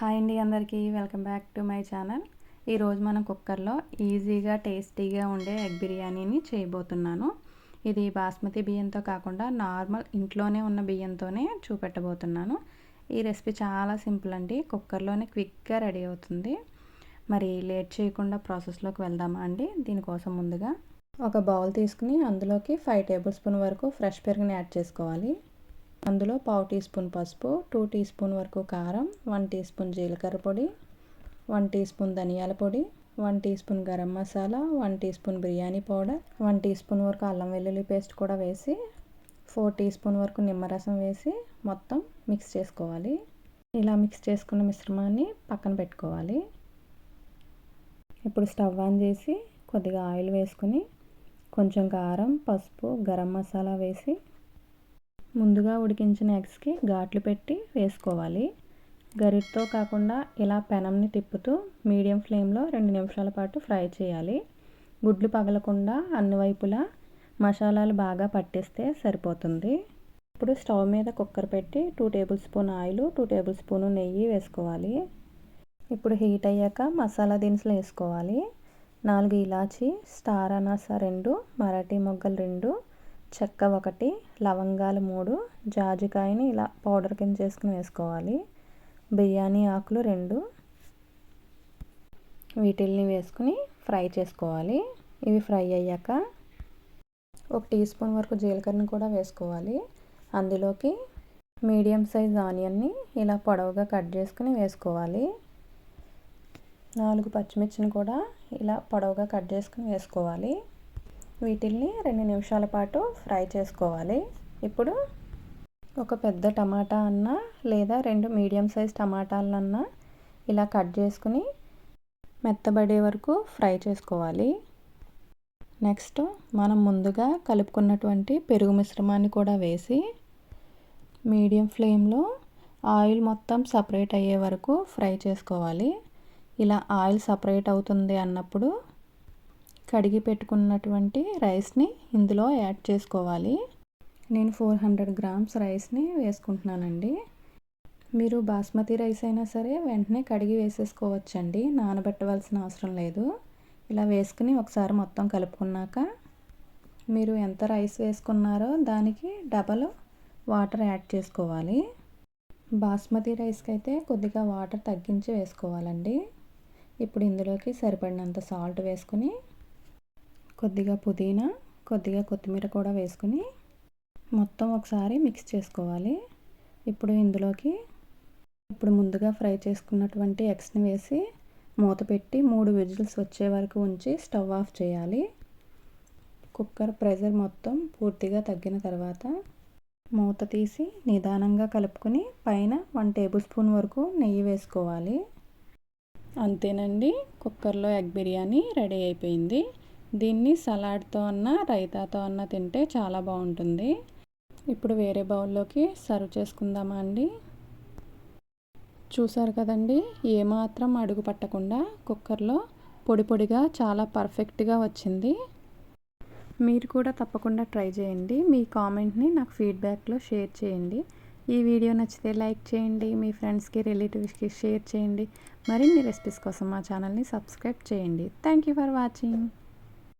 Hi అండి అందరికీ. Welcome back to my channel. ఈరోజు మనం కుక్కర్లో ఈజీగా టేస్టీగా ఉండే ఎగ్ బిర్యానీని చేయబోతున్నాను. ఇది బాస్మతి బియ్యంతో కాకుండా నార్మల్ ఇంట్లోనే ఉన్న బియ్యంతోనే చూపెట్టబోతున్నాను. ఈ రెసిపీ చాలా సింపుల్ అండి. కుక్కర్లోనే క్విక్గా రెడీ అవుతుంది. మరి లేట్ చేయకుండా ప్రాసెస్లోకి వెళ్దామా అండి? దీనికోసం ముందుగా ఒక బౌల్ తీసుకుని అందులోకి ఫైవ్ టేబుల్ స్పూన్ వరకు ఫ్రెష్ పెరుగుని యాడ్ చేసుకోవాలి. అందులో పావు టీ స్పూన్ పసుపు టూ టీ స్పూన్ వరకు కారం వన్ టీ స్పూన్ జీలకర్ర పొడి వన్ టీ స్పూన్ ధనియాల పొడి one teaspoon garam masala one teaspoon biryani powder one teaspoon వరకు అల్లం వెల్లుల్లి పేస్ట్ కూడా వేసి ఫోర్ టీ స్పూన్ వరకు నిమ్మరసం వేసి మొత్తం మిక్స్ చేసుకోవాలి. ఇలా మిక్స్ చేసుకున్న మిశ్రమాన్ని పక్కన పెట్టుకోవాలి. ఇప్పుడు స్టవ్ ఆన్ చేసి కొద్దిగా ఆయిల్ వేసుకుని కొంచెం కారం పసుపు గరం మసాలా వేసి ముందుగా ఉడికించిన ఎగ్స్కి ఘాట్లు పెట్టి వేసుకోవాలి. గరిటతో కాకుండా ఇలా పెనంని తిప్పుతూ మీడియం ఫ్లేమ్లో రెండు నిమిషాల పాటు ఫ్రై చేయాలి. గుడ్లు పగలకుండా అన్ని వైపులా మసాలాలు బాగా పట్టిస్తే సరిపోతుంది. ఇప్పుడు స్టవ్ మీద కుక్కర్ పెట్టి two tablespoon oil two tablespoon నెయ్యి వేసుకోవాలి. ఇప్పుడు హీట్ అయ్యాక మసాలా దినుసులు వేసుకోవాలి. నాలుగు ఇలాచి స్టార్ అనాస రెండు మరాఠీ మొగ్గలు రెండు చెక్క ఒకటి లవంగాలు మూడు జాజికాయని ఇలా పౌడర్ కింద చేసుకుని వేసుకోవాలి. బిర్యానీ ఆకులు రెండు. వీటిల్ని వేసుకుని ఫ్రై చేసుకోవాలి. ఇవి ఫ్రై అయ్యాక ఒక టీ స్పూన్ వరకు జీలకర్రని కూడా వేసుకోవాలి. అందులోకి మీడియం సైజ్ ఆనియన్ని ఇలా పొడవుగా కట్ చేసుకుని వేసుకోవాలి. నాలుగు పచ్చిమిర్చిని కూడా ఇలా పొడవుగా కట్ చేసుకుని వేసుకోవాలి. వీటిల్ని రెండు నిమిషాల పాటు ఫ్రై చేసుకోవాలి. ఇప్పుడు ఒక పెద్ద టమాటా అన్న లేదా రెండు మీడియం సైజ్ టమాటాలన్నా ఇలా కట్ చేసుకుని మెత్తబడే వరకు ఫ్రై చేసుకోవాలి. నెక్స్ట్ మనం ముందుగా కలుపుకున్నటువంటి పెరుగు మిశ్రమాన్ని కూడా వేసి మీడియం ఫ్లేమ్లో ఆయిల్ మొత్తం సపరేట్ అయ్యే వరకు ఫ్రై చేసుకోవాలి. ఇలా ఆయిల్ సపరేట్ అవుతుంది అన్నప్పుడు కడిగి పెట్టుకున్నటువంటి రైస్ని ఇందులో యాడ్ చేసుకోవాలి. నేను ఫోర్ హండ్రెడ్ గ్రామ్స్ రైస్ని వేసుకుంటున్నానండి. మీరు బాస్మతి రైస్ అయినా సరే వెంటనే కడిగి వేసేసుకోవచ్చండి. నానబెట్టవలసిన అవసరం లేదు. ఇలా వేసుకుని ఒకసారి మొత్తం కలుపుకున్నాక మీరు ఎంత రైస్ వేసుకున్నారో దానికి డబల్ వాటర్ యాడ్ చేసుకోవాలి. బాస్మతి రైస్కి అయితే కొద్దిగా వాటర్ తగ్గించి వేసుకోవాలండి. ఇప్పుడు ఇందులోకి సరిపడినంత సాల్ట్ వేసుకుని కొద్దిగా పుదీనా కొద్దిగా కొత్తిమీర కూడా వేసుకుని మొత్తం ఒకసారి మిక్స్ చేసుకోవాలి. ఇప్పుడు ఇందులోకి ఇప్పుడు ముందుగా ఫ్రై చేసుకున్నటువంటి ఎగ్స్ని వేసి మూత పెట్టి మూడు విజిల్స్ వచ్చే వరకు ఉంచి స్టవ్ ఆఫ్ చేయాలి. కుక్కర్ ప్రెషర్ మొత్తం పూర్తిగా తగ్గిన తర్వాత మూత తీసి నిదానంగా కలుపుకొని పైన వన్ టేబుల్ స్పూన్ వరకు నెయ్యి వేసుకోవాలి. అంతేనండి కుక్కర్లో ఎగ్ బిర్యానీ రెడీ అయిపోయింది. దీన్ని సలాడ్తో అన్న రైతాతో అన్న తింటే చాలా బాగుంటుంది. ఇప్పుడు వేరే బౌల్లోకి సర్వ్ చేసుకుందామా అండి? చూసారు కదండి ఏమాత్రం అడుగు పట్టకుండా కుక్కర్లో పొడి పొడిగా చాలా పర్ఫెక్ట్గా వచ్చింది. మీరు కూడా తప్పకుండా ట్రై చేయండి. మీ కామెంట్ని నాకు ఫీడ్బ్యాక్లో షేర్ చేయండి. ఈ వీడియో నచ్చితే లైక్ చేయండి మీ ఫ్రెండ్స్కి రిలేటివ్స్కి షేర్ చేయండి. మరిన్ని రెసిపీస్ కోసం మా ఛానల్ని సబ్స్క్రైబ్ చేయండి. Thank you for watching.